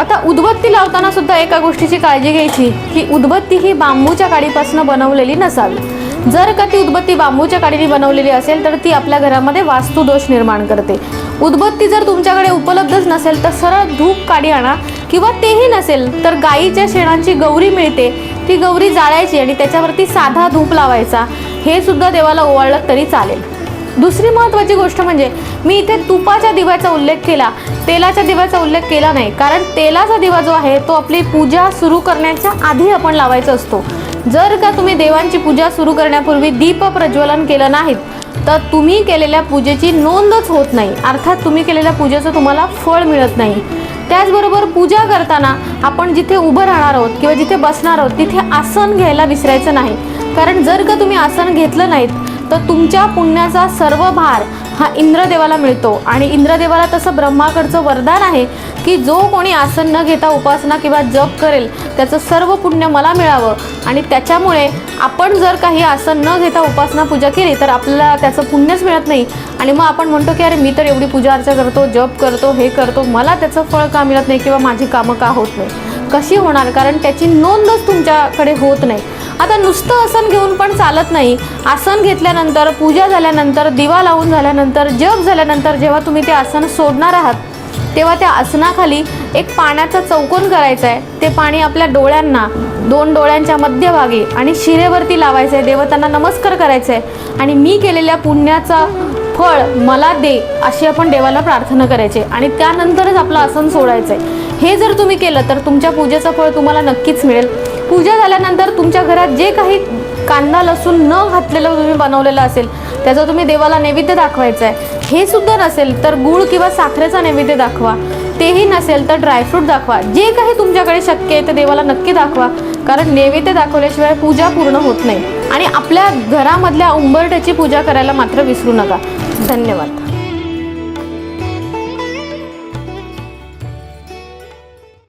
आता उदबत्ती लावताना सुद्धा एका गोष्टीची काळजी घ्यायची की उदबत्ती ही बांबूच्या काडीपासून बनवलेली नसावी. जर का ती उदबत्ती बांबूच्या काडीने बनवलेली असेल तर ती आपल्या घरामध्ये वास्तुदोष निर्माण करते. उदबत्ती जर तुमच्याकडे उपलब्धच नसेल तर सरळ धूप काडी आणा किंवा तेही नसेल तर गाईच्या शेणांची गौरी मिळते. ती गौरी जाळायची आणि त्याच्यावरती साधा धूप लावायचा. हे सुद्धा देवाला ओवाळलं तरी चालेल. दुसरी महत्त्वाची गोष्ट म्हणजे मी इथे तुपाच्या दिव्याचा उल्लेख केला. तेलाच्या दिव्याचा उल्लेख केला नाही. कारण तेलाचा दिवा जो आहे तो आपली पूजा सुरू करण्याच्या आधी आपण लावायचा असतो. जर का तुम्ही देवांची पूजा सुरू करण्यापूर्वी दीप प्रज्वलन केलं नाहीत तर तुम्ही केलेल्या पूजेची नोंदच होत नाही. अर्थात तुम्ही केलेल्या पूजेचं तुम्हाला फळ मिळत नाही. त्याचबरोबर पूजा करताना आपण जिथे उभं राहणार आहोत किंवा जिथे बसणार आहोत तिथे आसन घ्यायला विसरायचं नाही. कारण जर का तुम्ही आसन घेतलं नाहीत तर तुमच्या पुण्याचा सर्व भार हा इंद्रदेवाला मिळतो. आणि इंद्रदेवाला तसं ब्रह्माकडचं वरदान आहे की जो कोणी आसन न घेता उपासना किंवा जप करेल त्याचं सर्व पुण्य मला मिळावं. आणि त्याच्यामुळे आपण जर काही आसन न घेता उपासना पूजा केली तर आपल्याला त्याचं पुण्यच मिळत नाही. आणि मग आपण म्हणतो की अरे मी तर एवढी पूजा अर्चा करतो जप करतो हे करतो मला त्याचं फळ का मिळत नाही किंवा माझी कामं का होत नाही? कशी होणार? कारण त्याची नोंदच तुमच्याकडे होत नाही. आता नुसतं आसन घेऊन पण चालत नाही. आसन घेतल्यानंतर पूजा झाल्यानंतर दिवा लावून झाल्यानंतर जप झाल्यानंतर जेव्हा तुम्ही ते आसन सोडणार आहात तेव्हा त्या आसनाखाली एक पाण्याचा चौकोन करायचा आहे ते पाणी आपल्या डोळ्यांना दोन डोळ्यांच्या मध्यभागी आणि शिरेवरती लावायचं आहे देवतांना नमस्कार करायचं आहे आणि मी केलेल्या पुण्याचा फळ मला दे अशी आपण देवाला प्रार्थना करायची. आणि त्यानंतरच आपलं आसन सोडायचं आहे हे जर तुम्ही केलं तर तुमच्या पूजेचं फळ तुम्हाला नक्कीच मिळेल. पूजा झाल्यानंतर तुमच्या घरात जे काही कांदा लसूण न घातलेलं तुम्ही बनवलेलं असेल त्याचा तुम्ही देवाला नैवेद्य दाखवायचं आहे. हे सुद्धा नसेल तर गूळ किंवा साखरेचा नैवेद्य दाखवा. तेही नसेल तर ड्रायफ्रूट दाखवा. जे काही तुमच्याकडे शक्य आहे ते देवाला नक्की दाखवा. कारण नैवेद्य दाखवल्याशिवाय पूजा पूर्ण होत नाही. आणि आपल्या घरामधल्या उंबरट्याची पूजा करायला मात्र विसरू नका. धन्यवाद.